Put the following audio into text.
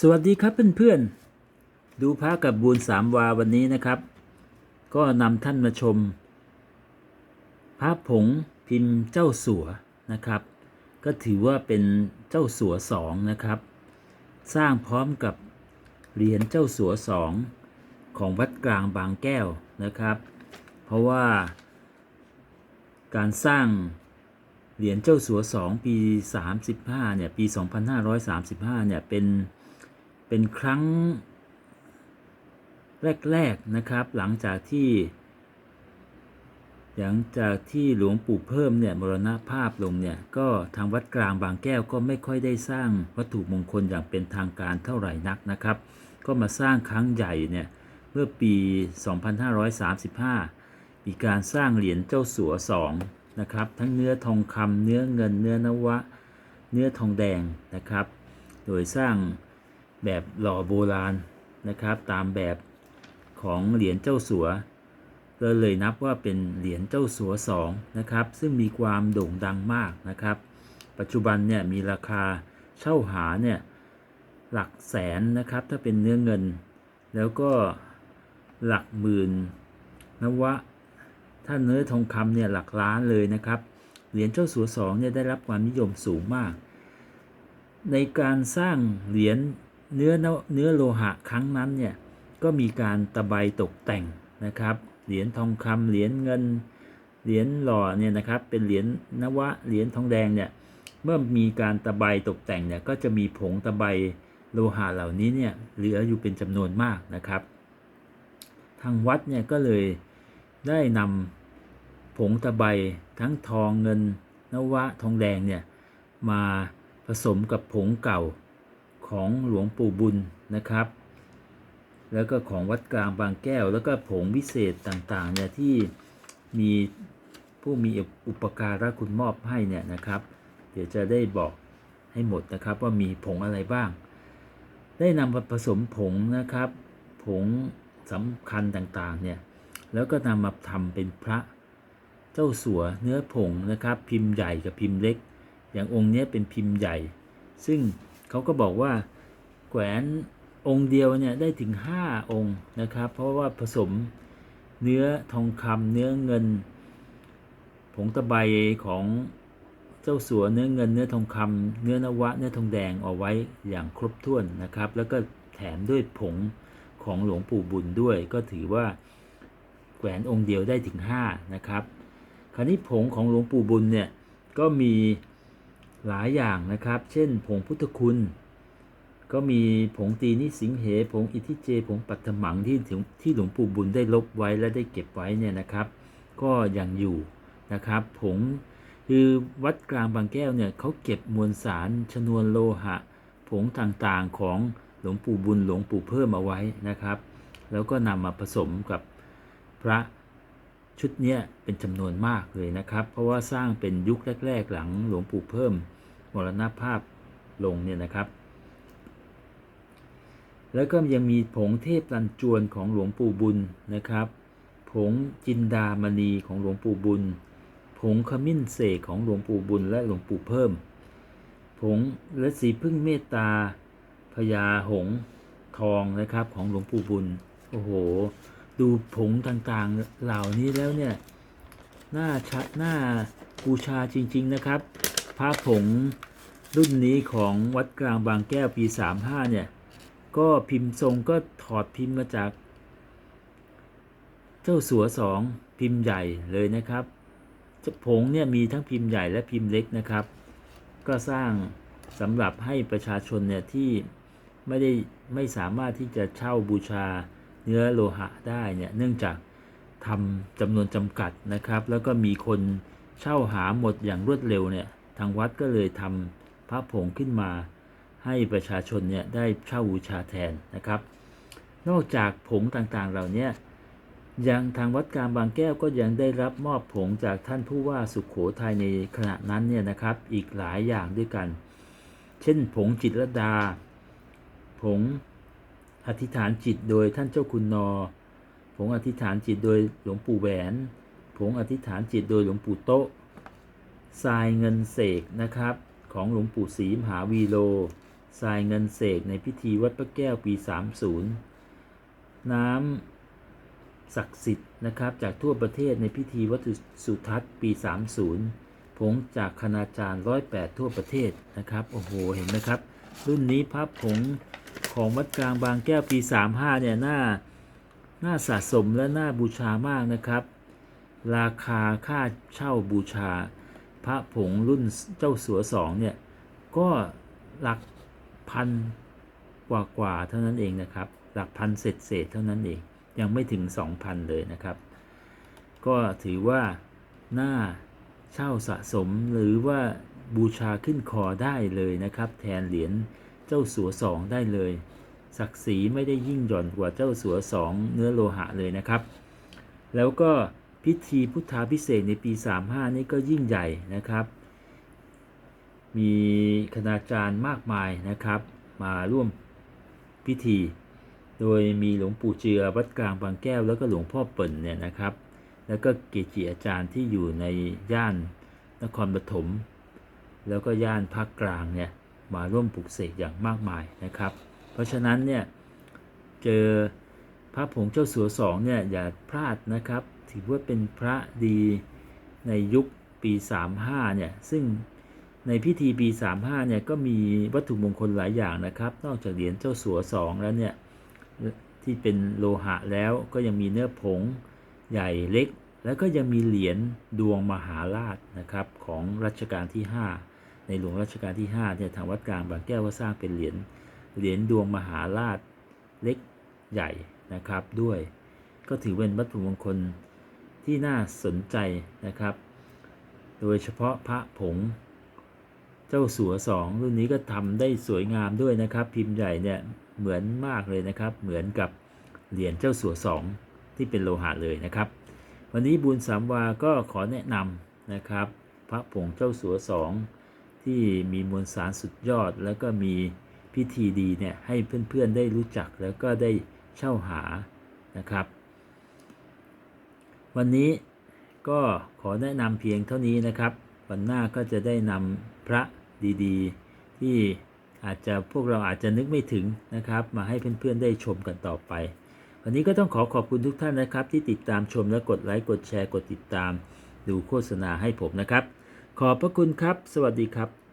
สวัสดีครับเพื่อนๆ ดูพระกับบูญสามวาวันนี้นะครับ ก็นำท่านมาชมพระผงพิมพ์เจ้าสัวนะครับ ก็ถือว่าเป็นเจ้าสัวสองนะครับ สร้างพร้อมกับเหรียญเจ้าสัวสองของวัดกลางบางแก้วนะครับ เพราะว่า การสร้างเหรียญเจ้าสัวสองปี 35เนี่ยปี 2535เนี่ยเป็น เป็นครั้งแรกๆนะครับ หลังจากที่หลังจากที่หลวงปู่เพิ่มเนี่ยมรณภาพลงเนี่ยก็ทางวัดกลางบางแก้วก็ไม่ค่อยได้สร้างวัตถุมงคลอย่างเป็นทางการเท่าไหร่นักนะครับ ก็มาสร้างครั้งใหญ่เนี่ยเมื่อปี 2535 มีการสร้างเหรียญเจ้าสัวสองนะครับทั้งเนื้อทองคำเนื้อเงินเนื้อนวะ เนื้อทองแดงนะครับ โดยสร้าง แบบหล่อโบราณนะครับ ตามแบบของเหรียญเจ้าสัวก็เลยนับว่าเป็นเหรียญเจ้าสัวสองนะครับ ซึ่งมีความโด่งดังมากนะครับ ปัจจุบันเนี่ยมีราคาเช่าหาเนี่ยหลักแสนนะครับ ถ้าเป็นเนื้อเงิน แล้วก็หลักหมื่นนวะถ้าเนื้อทองคำเนี่ยหลักล้านเลยนะครับ เหรียญเจ้าสัวสองเนี่ยได้รับความนิยมสูงมาก ในการสร้างเหรียญ เนื้อเนื้อโลหะครั้งนั้นเนี่ยก็มีการตะไบตกแต่งนะครับเหรียญทองคำเหรียญเงินเหรียญหล่อเนี่ยนะครับเป็นเหรียญนวะเหรียญทองแดงเนี่ยเมื่อมีการตะไบตกแต่งเนี่ยก็จะมีผงตะไบโลหะเหล่านี้เนี่ยเหลืออยู่เป็นจำนวนมากนะครับ ทางวัดเนี่ยก็เลยได้นำผงตะไบทั้งทองเงินนวะทองแดงเนี่ยมาผสมกับผงเก่า ของหลวงปู่บุญนะครับ แล้วก็ของวัดกลางบางแก้ว แล้วก็ผงวิเศษต่างๆเนี่ยที่มีผู้มีอุปการะคุณมอบให้เนี่ยนะครับ เดี๋ยวจะได้บอกให้หมดนะครับว่ามีผงอะไรบ้าง ได้นำมาผสมผงนะครับ ผงสำคัญต่างๆเนี่ยแล้วก็นำมาทำเป็นพระเจ้าสัวเนื้อผงนะครับ พิมพ์ใหญ่กับพิมพ์เล็ก อย่างองค์นี้เป็นพิมพ์ใหญ่ ซึ่ง เขาก็บอกว่าแขวนองค์เดียวเนี่ยได้ถึง 5 องค์นะครับ เพราะว่าผสมเนื้อทองคำเนื้อเงิน ผงตะไบของเจ้าสัวเนื้อเงินเนื้อทองคำเนื้อนวะเนื้อทองแดงเอาไว้อย่างครบถ้วนนะครับ แล้วก็แถมด้วยผงของหลวงปู่บุญด้วย ก็ถือว่าแขวนองค์เดียวได้ถึง5นะครับ คราวนี้ผงของหลวงปู่บุญเนี่ยก็มี หลายอย่างนะครับ เช่น ผงพุทธคุณ ก็มีผงตีนิสิงเห ผงอิทิเจ ผงปัตถมังที่ที่หลวงปู่บุญได้ลบไว้และได้เก็บไว้เนี่ยนะครับ ก็ยังอยู่นะครับ ผงคือวัดกลางบางแก้วเนี่ยเขาเก็บมวลสารชนวนโลหะ ผงต่างๆของหลวงปู่บุญหลวงปู่เพิ่มเอาไว้นะครับ แล้วก็นำมาผสมกับพระชุดเนี้ยเป็นจำนวนมากเลยนะครับ เพราะว่าสร้างเป็นยุคแรก ๆ หลังหลวงปู่เพิ่ม มรณภาพลงเนี่ยนะครับ แล้วก็ยังมีผงเทพลันจวนของหลวงปู่บุญนะครับ ผงจินดามณีของหลวงปู่บุญ ผงขมิ้นเสกของหลวงปู่บุญและหลวงปู่เพิ่ม ผงและสีพึ่งเมตตาพญาหงทองนะครับของหลวงปู่บุญ โอ้โห ดูผงต่างๆเหล่านี้แล้วเนี่ย น่าชะน่าบูชาจริง ๆ นะครับ พระผงรุ่นนี้ของวัดกลางบางแก้วปี 35 เนี่ย ก็พิมพ์ทรงก็ถอดพิมพ์มาจาก เจ้าสัวสองพิมพ์ใหญ่เลยนะครับผงเนี่ยมีทั้งพิมพ์ใหญ่และพิมพ์เล็กนะครับ ก็สร้างสำหรับให้ประชาชนเนี่ยที่ไม่ได้ไม่สามารถที่จะเช่าบูชาเนื้อโลหะได้เนี่ยเนื่องจากทำจำนวนจำกัดนะครับ แล้วก็มีคนเช่าหาหมดอย่างรวดเร็วเนี่ย ทางวัดก็เลยทำพระผงขึ้นมา ให้ประชาชนเนี่ยได้เช่าบูชาแทนนะครับ นอกจากผงต่างๆเหล่านี้ยังทางวัดกางบางแก้วก็ยังได้รับมอบผงจากท่านผู้ว่าสุขโขทัยในขณะนั้นเนี่ยนะครับอีกหลายอย่างด้วยกัน เช่นผงจิตรดา ผงอธิษฐานจิตโดยท่านเจ้าคุณนอ ผงอธิษฐานจิตโดยหลวงปู่แหวน ผงอธิษฐานจิตโดยหลวงปู่โตะ ทรายเงินเสกนะครับ ของหลวงปู่ศรีมหาวีโลทรายเงินเสกในพิธีวัดพระแก้วปี 30 น้ำศักดิ์สิทธิ์นะครับ จากทั่วประเทศในพิธีวัดสุทัศน์ปี 30 ผงจากคณาจารย์ 108 ทั่วประเทศนะครับ โอ้โห เห็นไหมครับ รุ่นนี้พระผงของวัดกลางบางแก้วปี 35 เนี่ยน่าน่าสะสมและน่าบูชามากนะครับ ราคาค่าเช่าบูชา พระผงรุ่นเจ้าสัวสองเนี่ย ก็หลักพันกว่ากว่าๆเท่านั้นเองนะครับ หลักพันเศษเศษๆเท่านั้นเอง ยังไม่ถึง 2,000 เลยนะครับ ก็ถือว่าน่าเช่าสะสมหรือว่าบูชาขึ้นคอได้เลยนะครับ แทนเหรียญเจ้าสัวสองได้เลย ศักดิ์ศรีไม่ได้ยิ่งหย่อนกว่าเจ้าสัวสองเนื้อโลหะเลยนะครับ แล้วก็ พิธีพุทธาพิเศษในปี 35 นี่ก็ยิ่งใหญ่นะครับ มีคณาจารย์มากมายนะครับ มาร่วมพิธี โดยมีหลวงปู่เจือวัดกลางบางแก้ว แล้วก็หลวงพ่อเปิ่นเนี่ยนะครับ แล้วก็เกจิอาจารย์ที่อยู่ในย่านนครปฐมแล้วก็ย่านภาคกลางเนี่ยมาร่วมปลุกเสกอย่างมากมายนะครับ เพราะฉะนั้นเนี่ยเจอพระผงเจ้าสัวสองเนี่ยอย่าพลาดนะครับ ถือว่าเป็นพระดีในยุคปี 35 เนี่ย ซึ่งในพิธีปี 35 เนี่ย ก็มีวัตถุมงคลหลายอย่างนะครับ นอกจากเหรียญเจ้าสัวสองแล้วเนี่ย ที่เป็นโลหะแล้วก็ยังมีเนื้อผงใหญ่เล็ก แล้วก็ยังมีเหรียญดวงมหาราชนะครับของรัชกาลที่ 5 ในหลวงรัชกาลที่5เนี่ยทางวัดกลางบางแก้วก็สร้างเป็นเหรียญเหรียญดวงมหาราชเล็กใหญ่นะครับด้วย ก็ถือเป็นวัตถุมงคล ที่น่าสนใจนะครับ โดยเฉพาะพระผงเจ้าสัวสองรุ่นนี้ก็ทำได้สวยงามด้วยนะครับ พิมพ์ใหญ่เนี่ยเหมือนมากเลยนะครับ เหมือนกับเหรียญเจ้าสัวสองที่เป็นโลหะเลยนะครับ วันนี้บุญสามวาก็ขอแนะนำนะครับ พระผงเจ้าสัวสองที่มีมวลสารสุดยอด แล้วก็มีพิธีดีเนี่ยให้เพื่อนๆได้รู้จักแล้วก็ได้เช่าหานะครับ วันนี้ก็ขอแนะนำเพียงเท่านี้นะครับ วันหน้าก็จะได้นำพระดีๆ ที่อาจจะพวกเราอาจจะนึกไม่ถึงนะครับ มาให้เพื่อนๆได้ชมกันต่อไป วันนี้ก็ต้องขอขอบคุณทุกท่านนะครับ ที่ติดตามชมและกดไลค์กดแชร์กดติดตาม ดูโฆษณาให้ผมนะครับ ขอบพระคุณครับ สวัสดีครับ